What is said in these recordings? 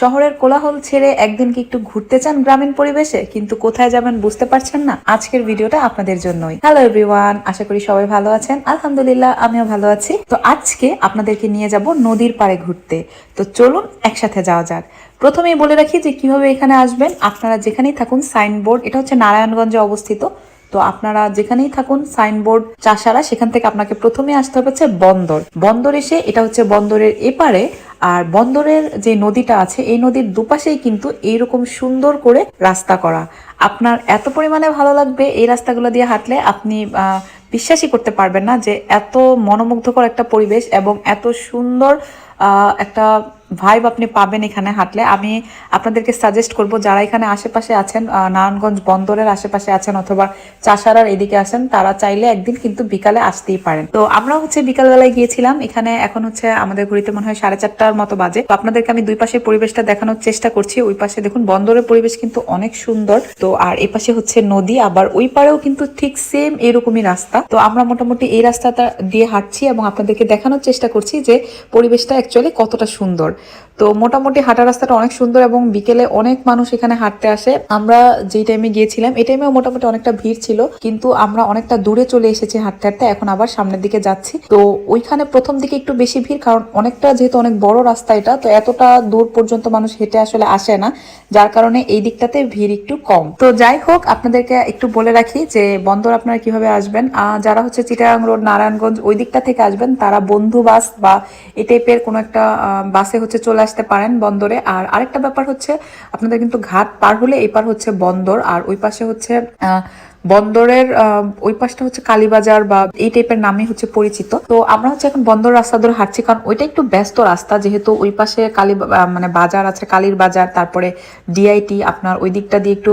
শহরের কোলাহল ছেড়ে একদিন কি একটু ঘুরতে চান গ্রামীণ পরিবেশে? কিন্তু কোথায় যাবেন বুঝতে পারছেন না। আজকের ভিডিওটা আপনাদের জন্যই। হ্যালো এভরিওয়ান আশা করি সবাই ভালো আছেন। আলহামদুলিল্লাহ, আমিও ভালো আছি। তো আজকে আপনাদেরকে নিয়ে যাব নদীর পাড়ে ঘুরতে। তো চলুন একসাথে যাওয়া যাক। প্রথমেই বলে রাখি যে কীভাবে এখানে আসবেন, আপনারা যেখানেই থাকুন, সাইনবোর্ড, এটা হচ্ছে নারায়ণগঞ্জে অবস্থিত। তো আপনারা যেখানেই থাকুন সাইনবোর্ড চাষারা, সেখান থেকে আপনাকে প্রথমে আসতে হবে হচ্ছে বন্দর। বন্দর এসে এটা হচ্ছে বন্দরের এপারে, আর বন্দরের যে নদীটা আছে, এই নদীর দুপাশেই কিন্তু এইরকম সুন্দর করে রাস্তা করা। আপনার এত পরিমাণে ভালো লাগবে এই রাস্তাগুলো দিয়ে হাঁটলে, আপনি বিশ্বাসই করতে পারবেন না যে এত মনোমুগ্ধকর একটা পরিবেশ এবং এত সুন্দর একটা ভাইব আপনি পাবেন এখানে হাঁটলে। আমি আপনাদেরকে সাজেস্ট করব, যারা এখানে আশেপাশে আছেন নারায়ণগঞ্জ বন্দরের আশেপাশে আছেন অথবা চাষারার এদিকে আসেন, তারা চাইলে একদিন কিন্তু বিকালে আসতেই পারেন। তো আমরা হচ্ছে বিকালবেলায় গিয়েছিলাম, এখানে এখন হচ্ছে আমাদের ঘড়িতে মনে হয় সাড়ে চারটার মতো বাজে। তো আপনাদেরকে আমি দুই পাশে পরিবেশটা দেখানোর চেষ্টা করছি। ওই পাশে দেখুন, বন্দরের পরিবেশ কিন্তু অনেক সুন্দর। তো আর এই পাশে হচ্ছে নদী, আবার ওই পারেও কিন্তু ঠিক সেম এরকমই রাস্তা। তো আমরা মোটামুটি এই রাস্তাটা দিয়ে হাঁটছি এবং আপনাদেরকে দেখানোর চেষ্টা করছি যে পরিবেশটা অ্যাকচুয়ালি কতটা সুন্দর। তো মোটামুটি হাঁটা রাস্তাটা অনেক সুন্দর এবং বিকেলে অনেক মানুষ এখানে হাঁটতে আসে। আমরা যে টাইমে গিয়েছিলাম, এই টাইমেও মোটামুটি অনেকটা ভিড় ছিল, কিন্তু আমরা অনেকটা দূরে চলে এসেছি হাঁটতে হাঁটতে, এখন আবার সামনের দিকে যাচ্ছি। তো ওইখানে প্রথম দিকে একটু বেশি ভিড়, কারণ অনেকটা যেহেতু অনেক বড় রাস্তা এটা, তো এতটা দূর পর্যন্ত মানুষ হেঁটে আসলে আসে না, যার কারণে এই দিকটাতে ভিড় একটু কম। তো যাই হোক, আপনাদেরকে একটু বলে রাখি যে, বন্দর আপনারা কীভাবে আসবেন যারা হচ্ছে চিটাগাং রোড, নারায়ণগঞ্জ ওই দিকটা থেকে আসবেন, তারা বন্ধু বাস বা এই টাইপের কোনো একটা বাসে হচ্ছে চলে আসতে পারেন বন্দরে। আর আরেকটা ব্যাপার হচ্ছে, আপনাদের কিন্তু ঘাট পার হলে এই পার হচ্ছে বন্দর। আর ওই পাশে হচ্ছে বন্দরের ওই পাশটা হচ্ছে কালীবাজার বা এই টাইপের নামে হচ্ছে পরিচিত। তো আমরা হচ্ছে এখন বন্দর রাস্তা ধরে হাঁটছি, কারণ ওইটা একটু ব্যস্ত রাস্তা, যেহেতু ওই পাশে কালী মানে বাজার আছে, কালীর বাজার, তারপরে ডিআইটি আপনার ওই দিকটা দিয়ে একটু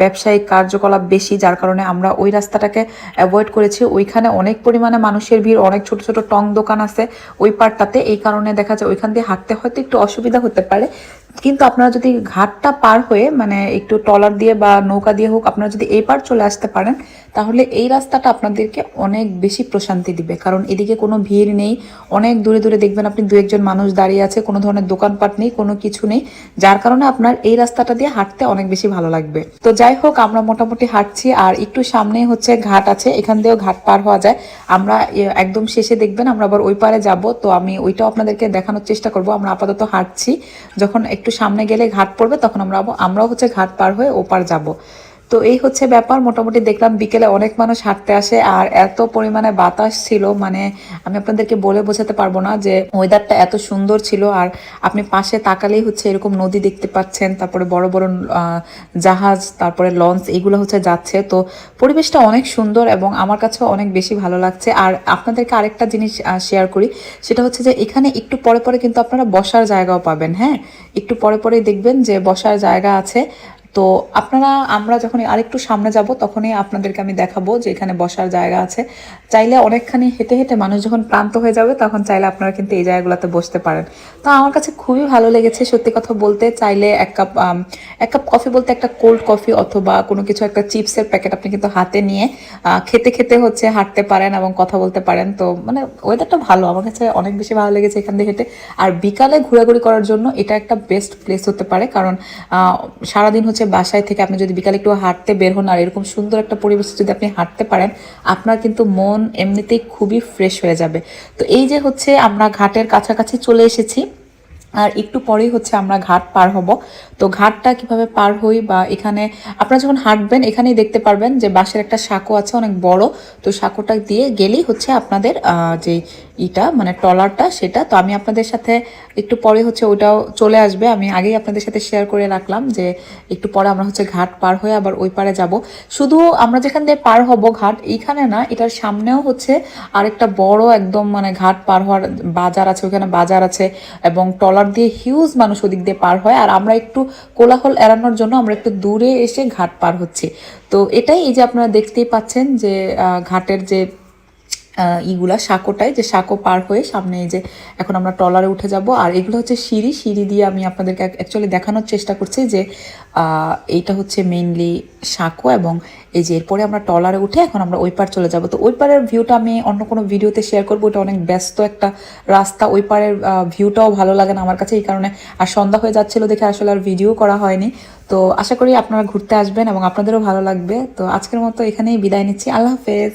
ব্যবসায়িক কার্যকলাপ বেশি, যার কারণে আমরা ওই রাস্তাটাকে অ্যাভয়েড করেছি। ওইখানে অনেক পরিমাণে মানুষের ভিড়, অনেক ছোট ছোট টং দোকান আছে ওই পার্টটাতে এই কারণে দেখা যায় ওইখান দিয়ে হাঁটতে হয়তো একটু অসুবিধা হতে পারে। কিন্তু আপনারা যদি ঘাটটা পার হয়ে মানে একটু টলার দিয়ে বা নৌকা দিয়ে হোক, আপনারা যদি এই পার চলে আসতে পারেন তাহলে এই রাস্তাটা আপনাদেরকে অনেক বেশি প্রশান্তি দিবে। কারণ এদিকে কোনো ভিড় নেই, অনেক দূরে দূরে দেখবেন আপনি দু একজন মানুষ দাঁড়িয়ে আছে, কোনো ধরনের দোকানপাট নেই, কোনো কিছু নেই, যার কারণে আপনার এই রাস্তাটা দিয়ে হাঁটতে অনেক বেশি ভালো লাগবে। তো যাই হোক, আমরা মোটামুটি হাঁটছি আর একটু সামনে হচ্ছে ঘাট আছে, এখান দিয়েও ঘাট পার হওয়া যায়। আমরা একদম শেষে দেখবেন আমরা আবার ওই পারে যাব, তো আমি ওইটাও আপনাদেরকে দেখানোর চেষ্টা করব। আমরা আপাতত হাঁটছি, যখন একটু সামনে গেলে ঘাট পড়বে, তখন আমরা আমরাও হচ্ছে ঘাট পার হয়ে ওপার যাব। তো এই হচ্ছে ব্যাপার। মোটামুটি দেখলাম বিকেলে অনেক মানুষ হাঁটতে আসে আর এত পরিমাণে বাতাস ছিল মানে আমি আপনাদেরকে বলে বোঝাতে পারব না যে ওয়েদারটা এত সুন্দর ছিল আর আপনি পাশে তাকালেই হচ্ছে এরকম নদী দেখতে পাচ্ছেন, তারপরে বড় বড় জাহাজ, তারপরে লঞ্চ এগুলো হচ্ছে যাচ্ছে। তো পরিবেশটা অনেক সুন্দর এবং আমার কাছেও অনেক বেশি ভালো লাগছে। আর আপনাদেরকে আরেকটা জিনিস শেয়ার করি, সেটা হচ্ছে যে এখানে একটু পরে পরে কিন্তু আপনারা বসার জায়গাও পাবেন হ্যাঁ? একটু পরে পরেই দেখবেন যে বসার জায়গা আছে। তো আপনারা, আমরা যখন আরেকটু সামনে যাব, তখনই আপনাদেরকে আমি দেখাবো যে এখানে বসার জায়গা আছে। চাইলে অনেকখানি হেঁটে হেঁটে মানুষ যখন ক্লান্ত হয়ে যাবে, তখন চাইলে আপনারা কিন্তু এই জায়গাগুলোতে বসতে পারেন। তো আমার কাছে খুবই ভালো লেগেছে, সত্যি কথা বলতে চাইলে এক কাপ এক কাপ কফি বলতে একটা কোল্ড কফি অথবা কোনো কিছু, একটা চিপসের প্যাকেট আপনি কিন্তু হাতে নিয়ে খেতে খেতে হচ্ছে হাঁটতে পারেন এবং কথা বলতে পারেন। তো মানে ওয়েদারটা ভালো, আমার কাছে অনেক বেশি ভালো লেগেছে এখান দিয়ে হেঁটে। আর বিকালে ঘোরাঘুরি করার জন্য এটা একটা বেস্ট প্লেস হতে পারে, কারণ সারাদিন হচ্ছে বাসায় থেকে আপনি যদি বিকালে একটু হাঁটতে বের হন আর এরকম সুন্দর একটা পরিবেশে যদি আপনি হাঁটতে পারেন, আপনার কিন্তু মন এমনিতেই খুবই ফ্রেশ হয়ে যাবে। তো এই যে হচ্ছে আমরা ঘাটের কাছাকাছি চলে এসেছি, আর একটু পরেই হচ্ছে আমরা ঘাট পার হব। তো ঘাটটা কীভাবে পার হই বা এখানে, আপনারা যখন হাঁটবেন এখানেই দেখতে পারবেন যে বাঁশের একটা সাঁকো আছে অনেক বড়। তো সাঁকোটা দিয়ে গেলেই হচ্ছে আপনাদের যে ইটা মানে ট্রলারটা, সেটা। তো আমি আপনাদের সাথে একটু পরে হচ্ছে ওইটাও চলে আসবে। আমি আগেই আপনাদের সাথে শেয়ার করে রাখলাম যে একটু পরে আমরা হচ্ছে ঘাট পার হয়ে আবার ওই পারে যাব। শুধু আমরা যেখান দিয়ে পার হব ঘাট, এইখানে না, এটার সামনেও হচ্ছে আরেকটা বড় একদম মানে ঘাট পার হওয়ার বাজার আছে ওখানে বাজার আছে এবং ট্রলার দিয়ে হিউজ মানুষ ওদিক দিয়ে পার হয়। আর আমরা একটু কোলাহল এড়ানোর জন্য আমরা একটু দূরে এসে ঘাট পার হচ্ছি। তো এটাই এই যে আপনারা দেখতেই পাচ্ছেন যে ঘাটের যে ইগুলা সাঁকোটায়, যে সাঁকো পার হয়ে সামনে এই যে এখন আমরা ট্রলারে উঠে যাব। আর এগুলো হচ্ছে সিঁড়ি সিঁড়ি দিয়ে আমি আপনাদেরকে অ্যাকচুয়ালি দেখানোর চেষ্টা করছি যে এইটা হচ্ছে মেইনলি সাঁকো এবং এই যে এরপরে আমরা ট্রলারে উঠে এখন আমরা ওই পার চলে যাব। তো ওই পারের ভিউটা আমি অন্য কোনো ভিডিওতে শেয়ার করব, এটা অনেক ব্যস্ত একটা রাস্তা। ওই পারের ভিউটাও ভালো লাগে না আমার কাছে, এই কারণে আর সন্ধ্যা হয়ে যাচ্ছিল দেখে আসলে আর ভিডিও করা হয়নি। তো আশা করি আপনারা ঘুরতে আসবেন এবং আপনাদেরও ভালো লাগবে। তো আজকের মতো এখানেই বিদায় নিচ্ছি। আল্লাহ হাফেজ।